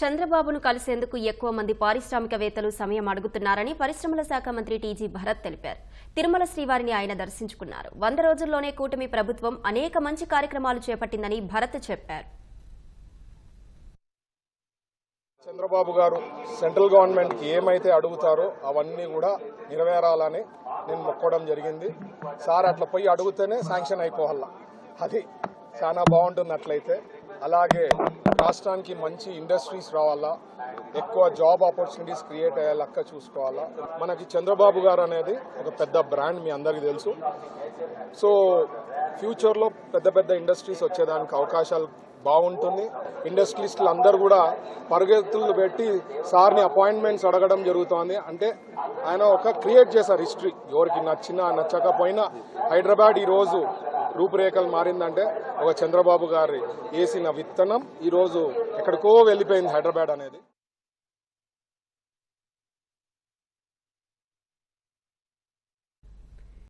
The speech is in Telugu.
చంద్రబాబును కలిసేందుకు ఎక్కువ మంది పారిశ్రామికవేత్తలు సమయం అడుగుతున్నారని పరిశ్రమల శాఖ మంత్రి టీజీ భరత్ తెలిపారు. తిరుమల శ్రీవారిని ఆయన దర్శించుకున్నారు. వంద రోజుల్లోనే కూటమి ప్రభుత్వం అనేక మంచి కార్యక్రమాలు చేపట్టిందని భరత్ చెప్పారు. చంద్రబాబు గారు సెంట్రల్ గవర్నమెంట్ ఏమైతే అడుగుతారో అవన్నీ కూడా నెరవేరాలని నేను మొక్కడం జరిగింది. సార్ అట్లా పోయి అడుగుతేనే శాంక్షన్ అయిపోవాల? అది చాలా బాగుంటుంది అట్లయితే. అలాగే రాష్ట్రానికి మంచి ఇండస్ట్రీస్ రావాలా ఎక్కువ జాబ్ ఆపర్చునిటీస్ క్రియేట్ అయ్యే లెక్క చూసుకోవాలా. మనకి చంద్రబాబు గారు అనేది ఒక పెద్ద బ్రాండ్ మీ అందరికీ తెలుసు. సో ఫ్యూచర్లో పెద్ద పెద్ద ఇండస్ట్రీస్ వచ్చేదానికి అవకాశాలు బాగుంటుంది. ఇండస్ట్రీస్లు అందరూ కూడా పరుగెత్తులు పెట్టి సార్ని అపాయింట్మెంట్స్ అడగడం జరుగుతోంది. అంటే ఆయన ఒక క్రియేట్ చేశారు హిస్టరీ. ఎవరికి నచ్చినా నచ్చకపోయినా హైదరాబాద్ ఈరోజు రూపురేఖలు మారిందంటే ఒక చంద్రబాబు గారి వేసిన విత్తనం ఈరోజు ఎక్కడికో వెళ్ళిపోయింది హైదరాబాద్ అనేది.